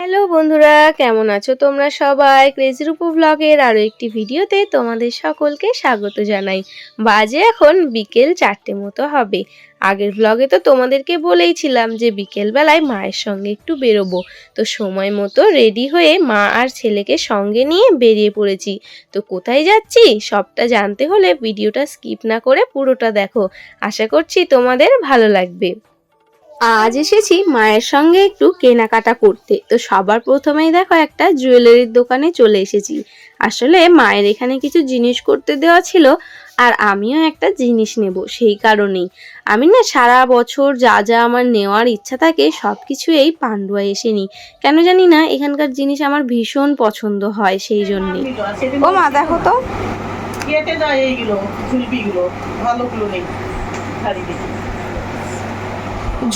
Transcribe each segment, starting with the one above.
Hello বন্ধুরা, কেমন আছো তোমরা সবাই? ক্রেজি রূপু ব্লগের আরও একটি ভিডিওতে তোমাদের সকলকে স্বাগত জানাই। বাজে এখন বিকেল চারটে মতো হবে। আগের ব্লগে তো তোমাদেরকে বলেইছিলাম যে বিকেলবেলায় মায়ের সঙ্গে একটু বেরোবো। তো সময় মতো রেডি হয়ে মা আর ছেলেকে সঙ্গে নিয়ে বেরিয়ে পড়েছি। তো কোথায় যাচ্ছি সবটা জানতে হলে ভিডিওটা স্কিপ না করে পুরোটা দেখো। আশা করছি তোমাদের ভালো লাগবে। আজ এসেছি মায়ের সঙ্গে একটু কেনাকাটা করতে। তো সবার প্রথমেই দেখো একটা জুয়েলারির দোকানে চলে এসেছি। আসলে মায়ের এখানে কিছু জিনিস করতে দেওয়া ছিল আর আমিও একটা জিনিস নেব সেই কারণেই। আমি না সারা বছর যা যা আমার নেওয়ার ইচ্ছা থাকে সব কিছু এই পান্ডুয়ায় এসে নিই। কেন জানি না এখানকার জিনিস আমার ভীষণ পছন্দ হয় সেই জন্যে। ও মা দেখো তো। কেটে যায় এইগুলো ঝুলপিগুলো ভালোগুলো নেই।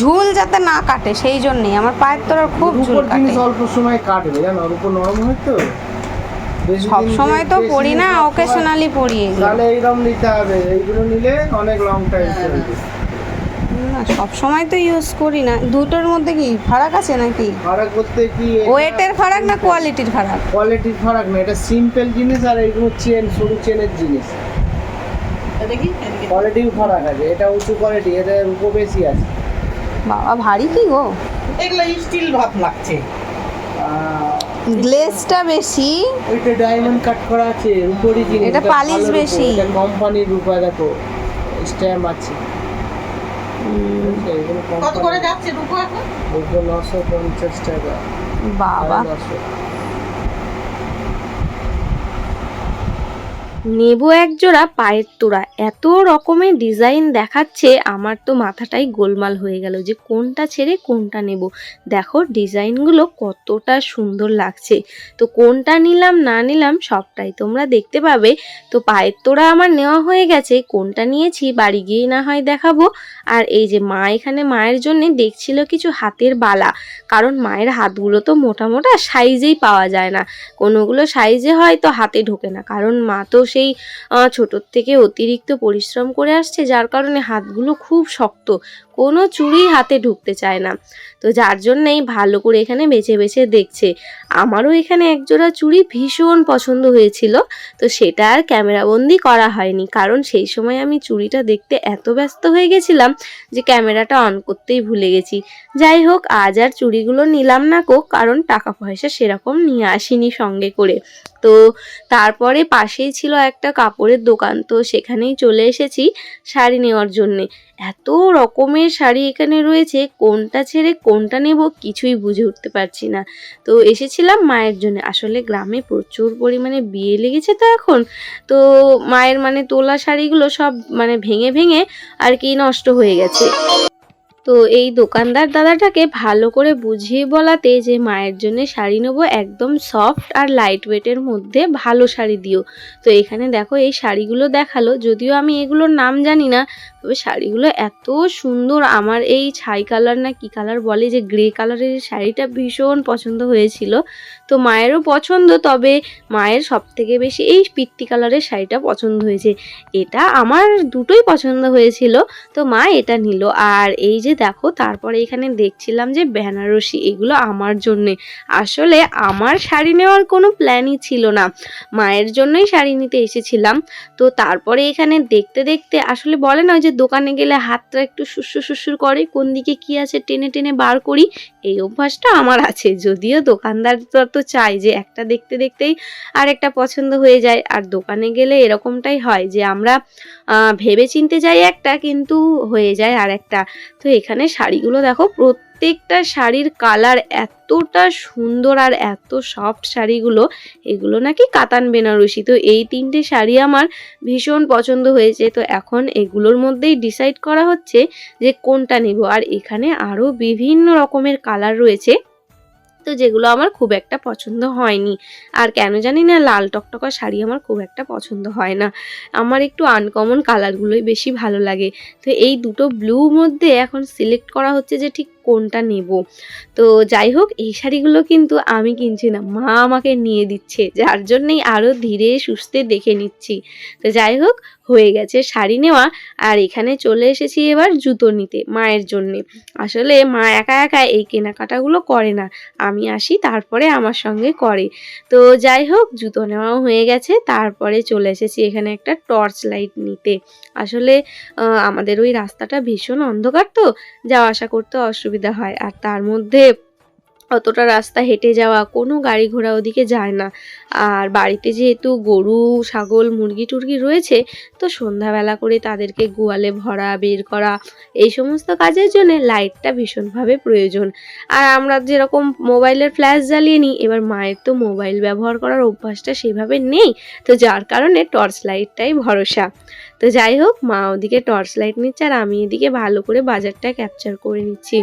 ঝুল যাতে না কাটে সেই জন্যেই। আমার পায়ের তোরার খুব ঝুল কাটে। জিনিস অল্প সময় কাটবে জানো? ওর উপর নরম হয় তো। সব সময় তো পড়ি না অকেশনালি হয়, পড়ি তাহলে এইরকম নিতে হবে। এইগুলো নিলে অনেক লং টাইম চলবে। না সব সময় তো ইউজ করি না। দুটোর মধ্যে কি ফারাক আছে নাকি? ফারাক করতে কি? ওয়েটের ফারাক না কোয়ালিটির ফারাক? কোয়ালিটির ফারাক না এটা সিম্পল জিনিস আর এইগুলো চেন সরু চেনের জিনিস। এটা দেখি কোয়ালিটির ফারাক আছে। এটা উঁচু কোয়ালিটি এটা রূপো বেশি আছে। বাবা ভারী কি গো? এগুলো স্টিল ভাব লাগছে। গ্লেজটা গ্লেসটা বেশি। ওইটা ডায়মন্ড কাট করা আছে উপরে জিনিস এটা পালিশ বেশি। এটা কোম্পানির রূপা দেখো স্ট্যাম্প আছে। কত করে যাচ্ছে রূপা এখন? রূপো নশো পঞ্চাশ টাকা। বাবা। নেব এক জোড়া পায়ের তোড়া। এত রকমের ডিজাইন দেখাচ্ছে, আমার তো মাথাটাই গোলমাল হয়ে গেল যে কোনটা ছেড়ে কোনটা নেব। দেখো ডিজাইনগুলো কতটা সুন্দর লাগছে। তো কোনটা নিলাম, না নিলাম সবটাই তোমরা দেখতে পাবে। তো পায়ের তোড়া আমার নেওয়া হয়ে গেছে, কোনটা নিয়েছি বাড়ি গিয়ে না হয় দেখাবো। আর এই যে মা এখানে মায়ের জন্য দেখছিল কিছু হাতের বালা, কারণ মায়ের হাতগুলো তো মোটা মোটা সাইজেই পাওয়া যায় না। কোনোগুলো সাইজে হয় তো হাতে ঢোকে না, কারণ মা তো সেই ছোটোর থেকে অতিরিক্ত পরিশ্রম করে আসছে, যার কারণে হাতগুলো খুব শক্ত, কোনো চুড়ি হাতে ঢুকতে চায় না। তো যার জন্যেই ভালো করে এখানে বেছে বেছে দেখছে। আমারও এখানে একজোড়া চুড়ি ভীষণ পছন্দ হয়েছিল, তো সেটা আর ক্যামেরাবন্দি করা হয়নি। কারণ সেই সময় আমি চুড়িটা দেখতে এত ব্যস্ত হয়ে গেছিলাম যে ক্যামেরাটা অন করতেই ভুলে গেছি। যাই হোক, আজ আর চুড়িগুলো নিলাম না কো, কারণ টাকা পয়সা সেরকম নিয়ে আসিনি সঙ্গে করে। তো তারপরে পাশেই ছিল একটা কাপড়ের দোকান। তো সেখানেই চলে এসেছি শাড়ি নেওয়ার জন্যে। এত রকমের শাড়ি এখানে রয়েছে, কোনটা ছেড়ে কোনটা নেব কিছুই বুঝে উঠতে পারছি না। তো এসেছিলাম মায়ের জন্য। আসলে গ্রামে প্রচুর পরিমাণে বিয়ে লেগেছে তো এখন। তো মায়ের মানে তোলা শাড়িগুলো সব মানে ভেঙে ভেঙে আর কি নষ্ট হয়ে গেছে। তো এই দোকানদার দাদাটাকে ভালো করে বুঝিয়ে বলাতে যে মায়ের জন্য শাড়ি নেব একদম সফট আর লাইট ওয়েটের মধ্যে ভালো শাড়ি দিও। তো এখানে দেখো এই শাড়িগুলো দেখাল, যদিও আমি এগুলোর নাম জানি না তবে শাড়িগুলো এত সুন্দর। আমার এই ছাই কালার না কি কালার বলে যে গ্রে কালারের শাড়িটা ভীষণ পছন্দ হয়েছিল। তো মায়েরও পছন্দ, তবে মায়ের সব থেকে বেশি এই পিত্তি কালারের শাড়িটা পছন্দ হয়েছে। এটা আমার দুটোই পছন্দ হয়েছিল, তো মা এটা নিল। আর এই যে দেখো, তারপরে এখানে দেখছিলাম যে বেনারসি, এগুলো আমার জন্যে। আসলে আমার শাড়ি নেওয়ার কোনো প্ল্যানই ছিল না। মায়ের জন্যই শাড়ি নিতে এসেছিলাম। তো তারপরে এখানে দেখতে দেখতে, আসলে বলে না যে দোকানে গেলে হাতটা একটু শুশ্রু শুশ্রু করে, কোন দিকে কি আছে টেনে টেনে বার করি, এই অভ্যাসটা আমার আছে। যদিও দোকানদার তো- তো চাই যে একটা দেখতে দেখতেই আর একটা পছন্দ হয়ে যায়। আর দোকানে গেলে এরকমটাই হয় যে আমরা ভেবে চিনতে যাই একটা, কিন্তু হয়ে যায় আর একটা তো এখানে শাড়িগুলো দেখো প্রত্যেকটা শাড়ির কালার এতটা সুন্দর আর এত সফট শাড়িগুলো, এগুলো নাকি কাতান বেনারসি। তো এই তিনটে শাড়ি আমার ভীষণ পছন্দ হয়েছে। তো এখন এগুলোর মধ্যেই ডিসাইড করা হচ্ছে যে কোনটা নেব। আর এখানে আরও বিভিন্ন রকমের কালার রয়েছে। তো যেগুলো আমার খুব একটা পছন্দ হয়নি। আর কেন জানি না, লাল টকটকা শাড়ি আমার খুব একটা পছন্দ হয় না। আমার একটু আনকমন কালারগুলোই বেশি ভালো লাগে। তো এই দুটো ব্লু মধ্যে এখন সিলেক্ট করা হচ্ছে যে ঠিক কোনটা নেব? তো যাই হোক, এই শাড়িগুলো কিন্তু আমি কিনছি না, মা আমাকে নিয়ে দিচ্ছে। যার জন্যেই আরও ধীরে সুস্থে দেখে নিচ্ছি। তো যাই হোক, হয়ে গেছে শাড়ি নেওয়া। আর এখানে চলে এসেছি এবার জুতো নিতে, মায়ের জন্যে। আসলে মা একা একা এই কেনাকাটাগুলো করে না। আমি আসি, তারপরে আমার সঙ্গে করে। তো যাই হোক, জুতো নেওয়াও হয়ে গেছে। তারপরে চলে এসেছি এখানে একটা টর্চ লাইট নিতে। আসলে আমাদের ওই রাস্তাটা ভীষণ অন্ধকার তো, যাওয়া আসা করতে অসুবিধা হয়। আর তার মধ্যে অতটা রাস্তা হেঁটে যাওয়া, কোনো গাড়ি ঘোড়া ওদিকে যায় না। আর বাড়িতে যেহেতু গরু, ছাগল, মুরগি, টুরগি রয়েছে, তো সন্ধ্যাবেলা করে তাদেরকে গোয়ালে ভরা, বের করা, এই সমস্ত কাজের জন্য লাইটটা ভীষণভাবে প্রয়োজন। আর আমরা যেরকম মোবাইলের ফ্ল্যাশ জ্বালিয়ে নিই, এবার মায়ের তো মোবাইল ব্যবহার করার অভ্যাসটা সেভাবে নেই, তো যার কারণে টর্চ লাইটটাই ভরসা। তো যাই হোক, মা ওদিকে টর্চ লাইট নিচ্ছে আর আমি এদিকে ভালো করে বাজারটা ক্যাপচার করে নিচ্ছি।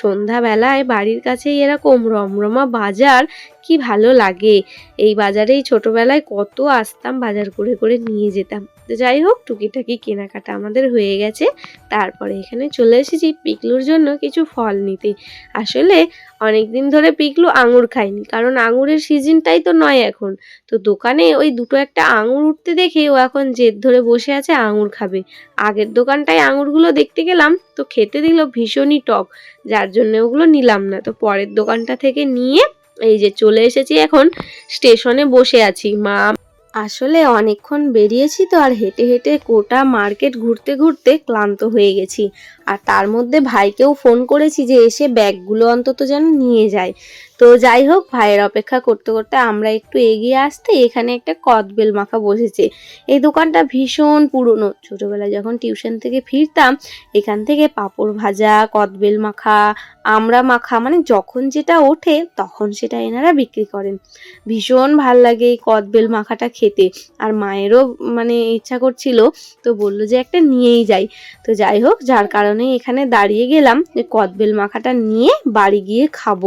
সন্ধ্যাবেলায় বাড়ির কাছেই এরকম রমরমা বাজার কি ভালো লাগে। এই বাজারেই ছোটবেলায় কত আসতাম, বাজার করে করে নিয়ে যেতাম। তো যাই হোক, টুকিটাকি কেনাকাটা আমাদের হয়ে গেছে। তারপরে এখানে চলে এসেছি পিকলুর জন্য কিছু ফল নিতে। আসলে অনেক দিন ধরে পিকলু আঙুর খায়নি, কারণ আঙুরের সিজনটাই তো নয় এখন। তো দোকানে ওই দুটো একটা আঙুর উঠতে দেখে ও এখন জেদ ধরে বসে আছে আঙুর খাবে। আগের দোকানটায় আঙুরগুলো দেখতে গেলাম, তো খেতে দিল ভীষণই টক। যার জন্য ওগুলো নিলাম না। তো পরের দোকানটা থেকে নিয়ে এই যে চলে এসেছি এখন স্টেশনে বসে আছি, মা। আসলে অনেকক্ষণ বেরিয়েছি তো আর হেঁটে হেঁটে কোটা মার্কেট ঘুরতে ঘুরতে ক্লান্ত হয়ে গেছি। আর তার মধ্যে ভাইকেও ফোন করেছি যে এসে ব্যাগগুলো অন্তত যেন নিয়ে যায়। তো যাই হোক, ভাইয়ের অপেক্ষা করতে করতে আমরা একটু এগিয়ে আসতে এখানে একটা কদবেল মাখা বসেছে। এই দোকানটা ভীষণ পুরনো। ছোটবেলায় যখন টিউশন থেকে ফিরতাম, এখান থেকে পাঁপড় ভাজা, কদবেল মাখা আমড়া মাখা মানে যখন যেটা ওঠে, তখন সেটা এনারা বিক্রি করেন। ভীষণ ভালো লাগে এই কদবেল মাখাটা খেতে। আর মায়েরও মানে ইচ্ছা করছিল, তো বলল যে একটা নিয়েই যাই। তো যাই হোক, যার কারণে এখানে দাঁড়িয়ে গেলাম যে কদবেল মাখাটা নিয়ে বাড়ি গিয়ে খাব।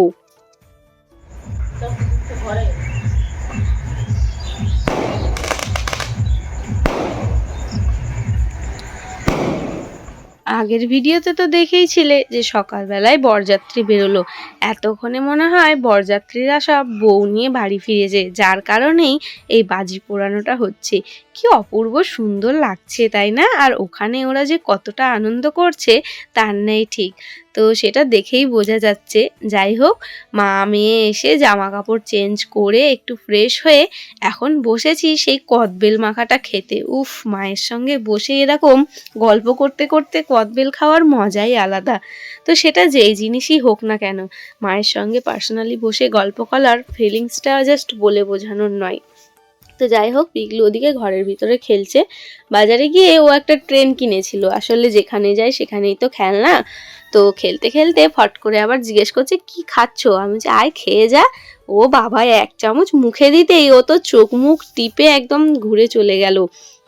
আগের ভিডিওতে তো দেখেইছিলে যে সকালবেলায় বরযাত্রী বেরোলো। এতক্ষণে মনে হয় বরযাত্রীরা সব বউ নিয়ে বাড়ি ফিরেছে, যার কারণেই এই বাজি পোড়ানোটা হচ্ছে। কি অপূর্ব সুন্দর লাগছে, তাই না? আর ওখানে ওরা যে কতটা আনন্দ করছে, তার নেই ঠিক। তো সেটা দেখেই বোঝা যাচ্ছে। যাই হোক, মা মেয়ে এসে জামা কাপড় চেঞ্জ করে একটু ফ্রেশ হয়ে এখন বসেছি সেই কদবেল মাখাটা খেতে। উফ, মায়ের সঙ্গে বসে এরকম গল্প করতে করতে কদবেল খাওয়ার মজাই আলাদা। তো সেটা যেই জিনিসই হোক না কেন, মায়ের সঙ্গে পার্সোনালি বসে গল্প করার ফিলিংসটা জাস্ট বলে বোঝানোর নয়। তো যাই হোক, পিগলু ওদিকে ঘরের ভিতরে খেলছে। বাজারে গিয়ে ও একটা ট্রেন কিনেছিল। আসলে যেখানে যায় সেখানেই তো খেলনা। তো খেলতে খেলতে ফট করে আবার জিজ্ঞেস করছে, কি খাচ্ছো? আমি যে আয় খেয়ে যা। ও বাবা, এক চামচ মুখে দিতেই ও তো চোখ মুখ টিপে একদম ঘুরে চলে গেল।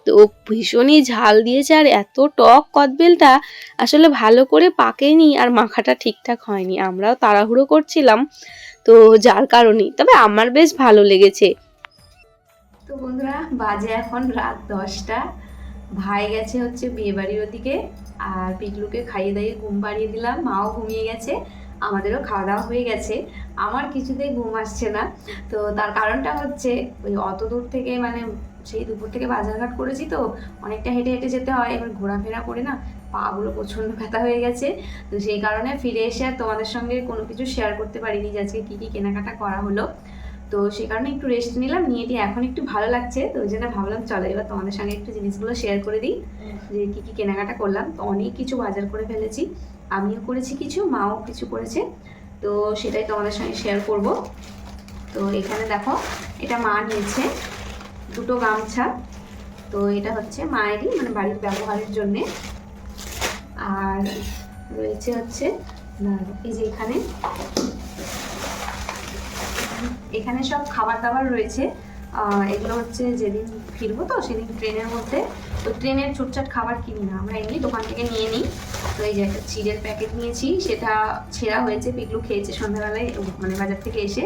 তো ও ভীষণই ঝাল দিয়েছে আর এত টক কদবেলটা আসলে ভালো করে পাকেনি আর মাখাটা ঠিকঠাক হয়নি। আমরাও তাড়াহুড়ো করছিলাম। তো যার কারণেই। তবে আমার বেশ ভালো লেগেছে। তো বন্ধুরা, বাজে এখন রাত দশটা। ভাই গেছে হচ্ছে বিয়ে বাড়ির ওদিকে, আর পিকলুকে খাইয়ে দাইয়ে ঘুম পাড়িয়ে দিলাম। মাও ঘুমিয়ে গেছে, আমাদেরও খাওয়া দাওয়া হয়ে গেছে। আমার কিছুতেই ঘুম আসছে না। তো তার কারণটা হচ্ছে, ওই অত দূর থেকে মানে সেই দুপুর থেকে বাজারঘাট করেছি তো, অনেকটা হেঁটে হেঁটে যেতে হয়। এবার ঘোরাফেরা করে না, পাগুলো প্রচণ্ড ব্যথা হয়ে গেছে। তো সেই কারণে ফিরে এসে আর তোমাদের সঙ্গে কোনো কিছু শেয়ার করতে পারিনি যে আজকে কী কী কেনাকাটা করা হলো। তো সেই কারণে একটু রেস্ট নিলাম নিয়ে টিয়ে এখন একটু ভালো লাগছে। তো ওই জন্য ভাবলাম চলো এবার তোমাদের সঙ্গে একটু জিনিসগুলো শেয়ার করে দিই যে কী কী কেনাকাটা করলাম। তো অনেক কিছু বাজার করে ফেলেছি। আমিও করেছি কিছু মাও কিছু করেছে। তো সেটাই তোমাদের সঙ্গে শেয়ার করব। তো এখানে দেখো এটা মা নিয়েছে দুটো গামছা। তো এটা হচ্ছে মায়েরই মানে বাড়ির ব্যবহারের জন্যে। আর রয়েছে হচ্ছে এই যে এখানে। এখানে সব খাবার দাবার রয়েছে এগুলো হচ্ছে যেদিন ফিরবো তো সেদিন ট্রেনের মধ্যে। তো ট্রেনের ছুটছাট খাবার কিনি না, আমরা এমনি দোকান থেকে নিয়ে নিই। তো এই যে একটা চিড়ের প্যাকেট নিয়েছি, সেটা ছেঁড়া হয়েছে, পিগলু খেয়েছে সন্ধ্যাবেলায় মানে বাজার থেকে এসে।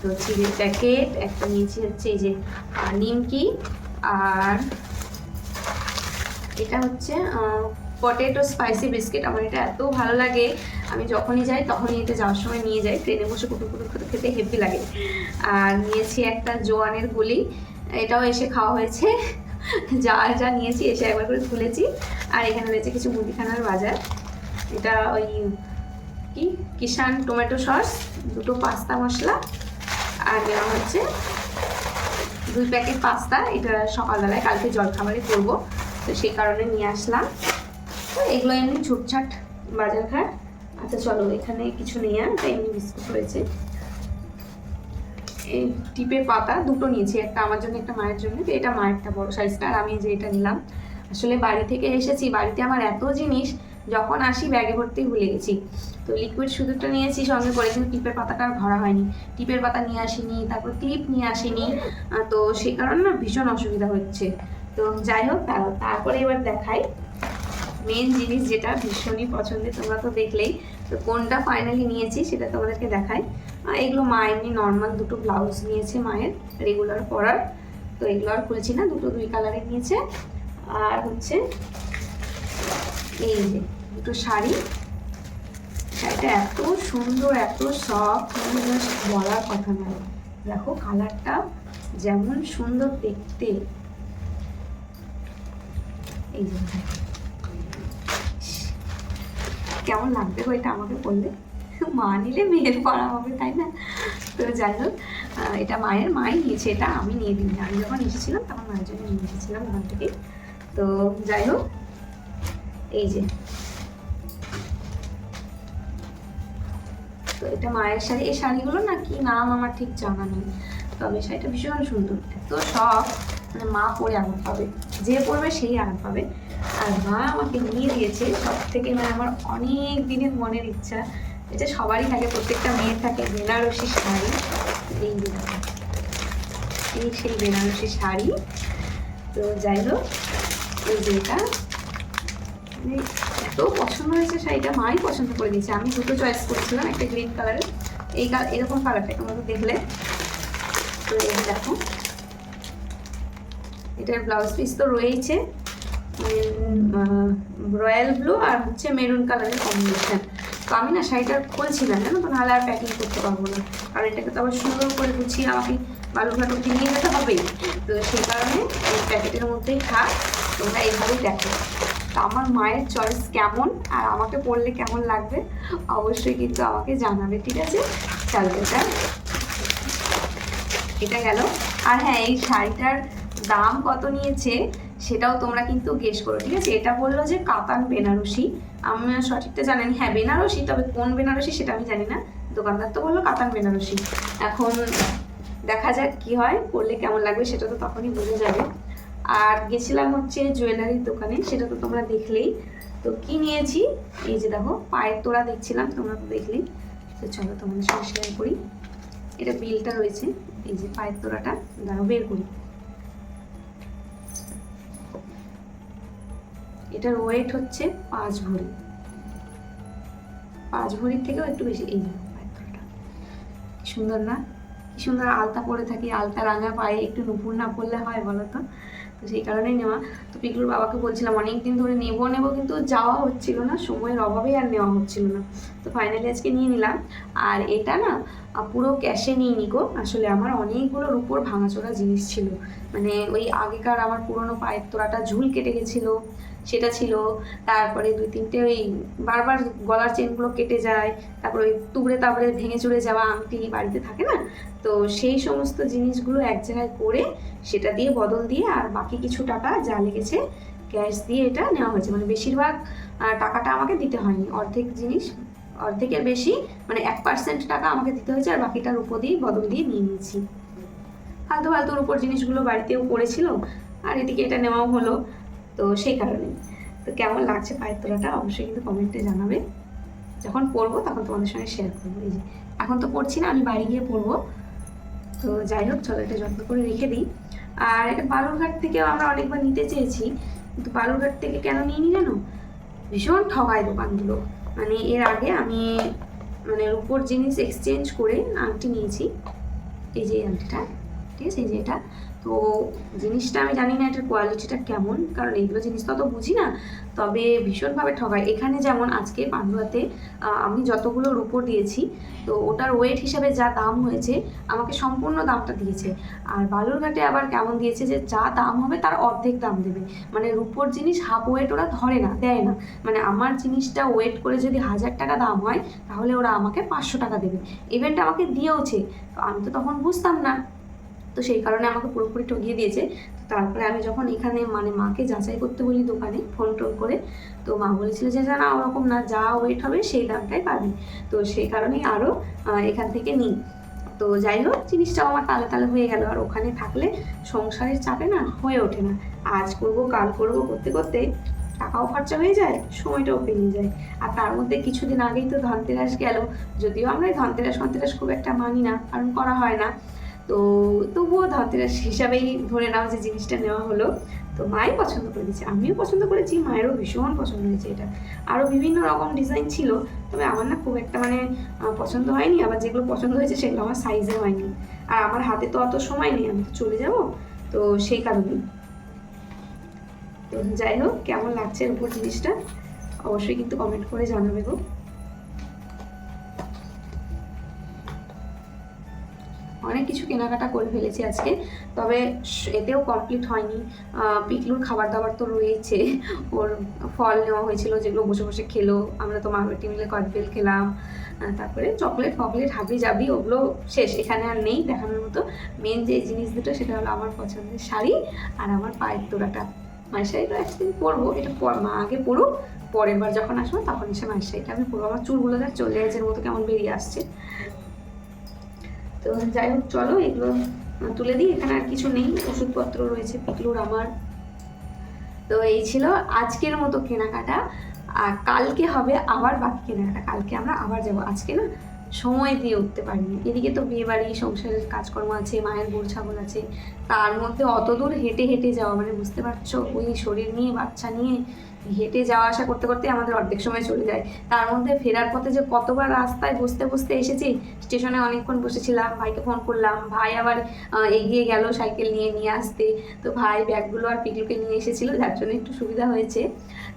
তো চিড়ের প্যাকেট, একটা নিয়েছি হচ্ছে এই যে নিমকি, আর এটা হচ্ছে পটেটো স্পাইসি বিস্কিট আমার এটা এত ভালো লাগে। আমি যখনই যাই তখনই এটা যাওয়ার সময় নিয়ে যাই। ট্রেনে বসে কুটু কুটু কুটু খেতে হেভি লাগে। আর নিয়েছি একটা জোয়ানের গুলি। এটাও এসে খাওয়া হয়েছে। যা যা নিয়েছি এসে একবার করে খুলেছি আর এখানে রয়েছে কিছু মুদিখানার বাজার। এটা ওই কি? কিষান টমেটো সস, দুটো পাস্তা মশলা। আর নেওয়া হচ্ছে দুই প্যাকেট পাস্তা। এটা সকালবেলায়, কালকে জলখাবারে করব। তো সেই কারণে নিয়ে আসলাম। এগুলো এমনি ছুটছাট বাজার ঘাট। আচ্ছা চলো, এখানে কিছু নেই আর এমনি বিস্কুট রয়েছে। এই টিপের পাতা দুটো নিয়েছি, একটা আমার জন্য, একটা মায়ের জন্য। তো এটা মায়েরটা বড় সাইজটা, আর আমি যে এটা নিলাম। আসলে বাড়ি থেকে এসেছি, বাড়িতে আমার এত জিনিস, যখন আসি ব্যাগে ভর্তি ভুলে গেছি। তো লিকুইড শুধুটা নিয়েছি, সঙ্গে করে কিন্তু টিপের পাতাটা আর ভরা হয়নি। টিপের পাতা নিয়ে আসিনি, তারপর ক্লিপ নিয়ে আসিনি। তো সেই কারণে না ভীষণ অসুবিধা হচ্ছে। তো যাই হোক, তারপরে এবার দেখাই। মেন জিনিস যেটা ভীষণই পছন্দের, তোমরা তো দেখলেই। তো কোনটা ফাইনালি নিয়েছি সেটা তোমাদেরকে দেখাই। আর এগুলো মা এমনি নর্মাল দুটো ব্লাউজ নিয়েছে মায়ের রেগুলার পরার। তো এগুলো আর খুলছি না, দুটো দুই কালারে নিয়েছে। আর হচ্ছে এই যে দুটো শাড়ি। শাড়িটা এত সুন্দর, এত সফট মানে বলার কথা নয়। দেখো কালারটা যেমন সুন্দর দেখতে। এই যে দেখো। কেমন লাগবে গো এটা আমাকে বললে? মা নিলে মেয়ের পড়া হবে, তাই না? তো যাই হোক এটা মায়ের, মাই নিয়েছে এটা, আমি নিয়ে দিই আমি যখন এসেছিলাম, তখন মায়ের জন্য নিয়ে এসেছিলাম ওখান থেকে। তো যাই হোক, এই যে। তো এটা মায়ের শাড়ি, এই শাড়িগুলো না কি নাম আমার ঠিক জানা নেই, তবে শাড়িটা ভীষণ সুন্দর। এত সব মানে মা পরে আরাম পাবে, যে পরবে সেই আরাম পাবে। আর মা আমাকে নিয়ে দিয়েছে সব থেকে মানে আমার অনেক দিনের মনের ইচ্ছা, এটা সবারই থাকে, প্রত্যেকটা মেয়ের থাকে, বেনারসি শাড়ি, এই এই সেই বেনারসি শাড়ি, তো যাই হোক, এই যে এটা মানে এত পছন্দ হয়েছে শাড়িটা, মাই পছন্দ করে দিয়েছে, আমি দুটো চয়েস করেছিলাম, একটা গ্রিন কালারের এই কালার এরকম কালারটা তোমরা দেখলে, তো এই দেখো, এটার ব্লাউজ পিস তো রয়েইছে রয়্যাল ব্লু আর হচ্ছে মেরুন কালারের কম্বিনেশন তো আমি না শাড়িটা খুলছিলাম জানো তো? নাহলে আর প্যাকিং করতে পারব না। কারণ এটাকে তো আবার সুন্দর করে গুছিয়ে আমাকে বালুঘাট অব্দি নিয়ে যেতে হবেই তো সেই কারণে এই প্যাকেটের মধ্যেই থাক, তোমরা এইভাবেই দেখো। তো আমার মায়ের চয়েস কেমন আর আমাকে পড়লে কেমন লাগবে, অবশ্যই কিন্তু আমাকে জানাবে, ঠিক আছে? চলো, এটা এটা গেল। আর হ্যাঁ এই শাড়িটার দাম কত নিয়েছে? সেটাও তোমরা কিন্তু গেস করো, ঠিক আছে? এটা বলল যে কাতান বেনারসি। আমি সঠিকটা জানি না। হ্যাঁ বেনারসি, তবে কোন বেনারসি সেটা আমি জানি না। দোকানদার তো বলল কাতান বেনারসি। এখন দেখা যাক কি হয় পরলে কেমন লাগবে সেটা তো তখনই বোঝা যাবে। আর গেছিলাম হচ্ছে জুয়েলারির দোকানে, সেটা তো তোমরা দেখলেই। তো কি নিয়েছি? এই যে দেখো, পায়ের তোড়া দেখছিলাম, তোমরা তো দেখলেই। তো চলো তোমাদের সঙ্গে শেয়ার করি। এটা বিলটা রয়েছে, এই যে পায়ের তোড়াটা। দাঁড়াও, বের করি। এটার ওয়েট হচ্ছে পাঁচ ভরি। পাঁচ ভরির থেকেও একটু বেশি। এই পায়ের সুন্দর না? কি সুন্দর আলতা পরে থাকি। আলতা রাঙা পায়ে একটু নুপুর না পরলে হয় বলো তো? তো সেই কারণেই নেওয়া। তো পিকলুর বাবাকে বলছিলাম অনেক দিন ধরে নেব নেব কিন্তু যাওয়া হচ্ছিল না। সময়ের অভাবে আর নেওয়া হচ্ছিল না। তো ফাইনালি আজকে নিয়ে নিলাম। আর এটা না পুরো ক্যাশে নিয়ে নিকো আসলে আমার অনেকগুলো উপর ভাঙাচোরা জিনিস ছিল। মানে ওই আগেকার আমার পুরনো পায়ের তোড়াটা ঝুল কেটে গেছিল। সেটা ছিল। তারপরে দুই তিনটে ওই বারবার গলার চেনগুলো কেটে যায়। তারপরে ওই তুবড়ে তাবড়ে ভেঙে চুরে যাওয়া আংটি বাড়িতে থাকে না? তো সেই সমস্ত জিনিসগুলো এক জায়গায় করে সেটা দিয়ে বদল দিয়ে আর বাকি কিছু টাকা যা লেগেছে ক্যাশ দিয়ে এটা নেওয়া হয়েছে। মানে বেশিরভাগ টাকাটা আমাকে দিতে হয়নি। অর্ধেক জিনিস, অর্ধেকের বেশি মানে এক পার্সেন্ট টাকা আমাকে দিতে হয়েছে আর বাকিটার উপর দিয়ে বদল দিয়ে নিয়ে নিয়েছি। ফালতু ফালতুর উপর জিনিসগুলো বাড়িতেও পড়েছিল। আর এদিকে এটা নেওয়াও হলো। তো সেই কারণে। তো কেমন লাগছে পায়ের তোলাটা অবশ্যই কিন্তু কমেন্টে জানাবে। যখন পড়ব তখন তোমাদের সঙ্গে শেয়ার করব। এই যে, এখন তো পড়ছি না, আমি বাড়ি গিয়ে পড়ব। তো যাই হোক, চলো এটা যত্ন করে রেখে দিই। আর এটা বালুরঘাট থেকেও আমরা অনেকবার নিতে চেয়েছি। কিন্তু বালুরঘাট থেকে কেন নিয়ে নি জানো? ভীষণ ঠগায় দোকানগুলো। মানে এর আগে আমি মানে রূপোর জিনিস এক্সচেঞ্জ করে আংটি নিয়েছি। এই যে আংটিটা, ঠিক আছে? এই যে এটা। তো জিনিসটা আমি জানি না এটার কোয়ালিটিটা কেমন, কারণ এইগুলো জিনিস তো বুঝি না। তবে ভীষণভাবে ঠকায় এখানে যেমন আজকে পান্ডুয়াতে আমি যতগুলো রূপো দিয়েছি, তো ওটার ওয়েট হিসাবে যা দাম হয়েছে, আমাকে সম্পূর্ণ দামটা দিয়েছে। আর বালুরঘাটে আবার কেমন দিয়েছে যে, যা দাম হবে তার অর্ধেক দাম দেবে। মানে রুপোর জিনিস হাফ ওয়েট ওরা ধরে না, দেয় না। মানে আমার জিনিসটা ওয়েট করে যদি হাজার টাকা দাম হয়, তাহলে ওরা আমাকে পাঁচশো টাকা দেবে। ইভেন্ট আমাকে দিয়েওছে। তো আমি তো তখন বুঝতাম না। তো সেই কারণে আমাকে পুরোপুরি ঠকিয়ে দিয়েছে। তো তারপরে আমি যখন এখানে মানে মাকে যাচাই করতে বলি দোকানে ফোন টোন করে, তো মা বলেছিল যে, না ওরকম না, যা ওয়েট হবে সেই দামটাই পাবি। তো সেই কারণেই আরও এখান থেকে নিই। তো যাই হোক, জিনিসটাও আমার তালে তালে হয়ে গেল। আর ওখানে থাকলে সংসারের চাপে না হয়ে ওঠে না। আজ করব, কাল করব করতে করতে টাকাও খরচা হয়ে যায়, সময়টাও পেরিয়ে যায়। আর তার মধ্যে কিছুদিন আগেই তো ধনতেরাস গেল। যদিও আমরা ধনতেরাস ধনতেরাস খুব একটা মানি না, কারণ করা হয় না। তো তবুও ধনতেরাস হিসাবেই ধরে নাও যে জিনিসটা নেওয়া হলো। তো মাই পছন্দ করে দিয়েছে আমিও পছন্দ করেছি, মায়েরও ভীষণ পছন্দ হয়েছে এটা। আরও বিভিন্ন রকম ডিজাইন ছিল, তবে আমার না খুব একটা মানে পছন্দ হয়নি, আবার যেগুলো পছন্দ হয়েছে সেগুলো আমার সাইজে হয়নি। আর আমার হাতে তো অত সময় নেই, আমি চলে যাব, তো সেই কারণেই। তো যাই হোক, কেমন লাগছে এর উপর জিনিসটা? অবশ্যই কিন্তু কমেন্ট করে জানাবে গো। অনেক কিছু কেনাকাটা করে ফেলেছি আজকে। তবে এতেও কমপ্লিট হয়নি। পিকলুর খাবার দাবার তো রয়েছে। ওর ফল নেওয়া হয়েছিল যেগুলো বসে বসে খেলো। আমরা তো মার্কেটিং মিলে কদবেল খেলাম। তারপরে চকলেট ফকলেট হাবি যাবি ওগুলো শেষ। এখানে আর নেই দেখানোর মতো। মেন যে জিনিস দুটো সেটা হলো আমার পছন্দের শাড়ি আর আমার পায়ের তোড়াটা। মায়ের শাড়িটা একদিন পরবো। এটা মা আগে পরুক, পরের বার যখন আসব তখন এসে মায়ের শাড়িটা আমি পরবো। আমার চুলগুলো চলে গেছে মতো কেমন বেরিয়ে আসছে। তো যাই হোক, চলো, এগুলো তুলে দিই। এখানে আর কিছু নেই, ওষুধপত্র রয়েছে পিকলুর আমার। তো এই ছিল আজকের মতো কেনাকাটা। আর কালকে হবে আবার বাকি কেনাকাটা। কালকে আমরা আবার যাব। আজকে না সময় দিয়ে উঠতে পারিনি। এদিকে তো বিয়ে বাড়ি সংসারের কাজকর্ম আছে, মায়ের গরু ছাগল আছে। তার মধ্যে অত দূর হেঁটে হেঁটে যাওয়া মানে বুঝতে পারছ? ওই শরীর নিয়ে, বাচ্চা নিয়ে হেঁটে যাওয়া আসা করতে করতে আমাদের অর্ধেক সময় চলে যায়। তার মধ্যে ফেরার পথে যে কতবার রাস্তায় বসতে বসতে এসেছি, স্টেশনে অনেকক্ষণ বসেছিলাম, ভাইকে ফোন করলাম, ভাই আবার এগিয়ে গেল সাইকেল নিয়ে নিয়ে আসতে। তো ভাই ব্যাগগুলো আর পিকলুকে নিয়ে এসেছিল, যার জন্য একটু সুবিধা হয়েছে।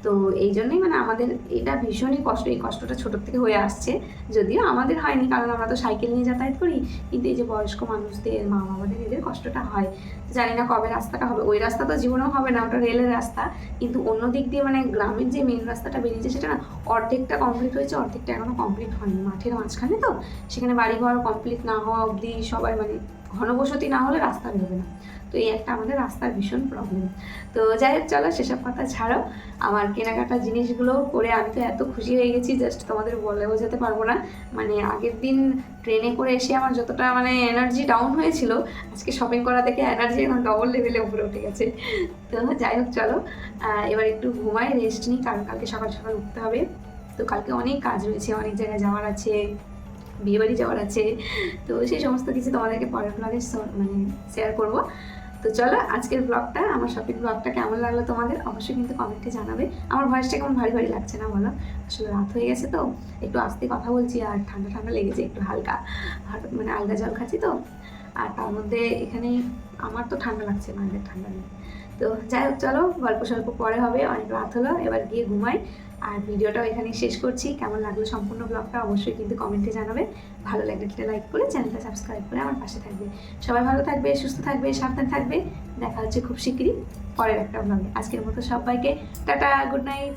তো এই জন্যই মানে আমাদের এটা ভীষণই কষ্ট, এই কষ্টটা ছোটোর থেকে হয়ে আসছে। যদিও আমাদের হয়নি, কারণ আমরা তো সাইকেল নিয়ে যাতায়াত করি, কিন্তু এই যে বয়স্ক মানুষদের মা বাবাদের এদের কষ্টটা হয়। জানি না কবে রাস্তাটা হবে, ওই রাস্তা তো জীবনেও হবে না, ওটা রেলের রাস্তা। কিন্তু অন্য দিক দিয়ে মানে গ্রামের যে মেন রাস্তাটা বেরিয়েছে, সেটা না অর্ধেকটা কমপ্লিট হয়েছে, অর্ধেকটা এখনও কমপ্লিট হয়নি। মাঠের মাঝখানে তো, সেখানে বাড়িঘর কমপ্লিট না হওয়া অবধি সবাই মানে ঘনবসতি না হলে রাস্তা বেরোবে না। তো এই একটা আমাদের রাস্তার ভীষণ প্রবলেম তো যাই হোক, চলো সেসব কথা ছাড়ো। আমার কেনাকাটা জিনিসগুলো করে আমি তো এত খুশি হয়ে গেছি জাস্ট তোমাদের বলে বোঝাতে পারব না। মানে আগের দিন ট্রেনে করে এসে আমার যতটা মানে এনার্জি ডাউন হয়েছিল, আজকে শপিং করা থেকে এনার্জি এখন ডবল লেভেলে উপরে উঠে গেছে। তো যাই হোক, চলো। এবার একটু ঘুমাই রেস্ট নিই, কারণ কালকে সকাল সকাল উঠতে হবে। তো কালকে অনেক কাজ রয়েছে, অনেক জায়গায় যাওয়ার আছে, বিয়েবাড়ি যাওয়ার আছে। তো সেই সমস্ত কিছু তোমাদেরকে পরের ব্লগে মানে শেয়ার করব। তো চলো আজকের ব্লগটা আমার শপিং ব্লগটা কেমন লাগল তোমাদের অবশ্যই কিন্তু কমেন্টে জানাবে। আমার ভয়েসটা কেমন ভারী ভারী লাগছে না বলো? আসলে রাত হয়ে গেছে তো, একটু আস্তে কথা বলছি আর ঠান্ডা ঠান্ডা লেগেছে, একটু হালকা। মানে আলগা জল খাচ্ছি তো, আর তার মধ্যে এখানে আমার তো ঠান্ডা লাগছে মায়েদের ঠান্ডা নেই। তো যাই হোক, চলো গল্প স্বল্প পরে হবে, অনেক রাত হলো, এবার গিয়ে ঘুমাই। আর ভিডিওটাও এখানেই শেষ করছি। কেমন লাগল সম্পূর্ণ ব্লগটা অবশ্যই কিন্তু কমেন্টে জানাবে ভালো লাগলে কিনা লাইক করে চ্যানেলটা সাবস্ক্রাইব করে আমার পাশে থাকবে। সবাই ভালো থাকবে, সুস্থ থাকবে, সাবধান থাকবে। দেখা হচ্ছে খুব শিগগিরই পরের একটা ব্লগে আজকের মতো সবাইকে টাটা গুড নাইট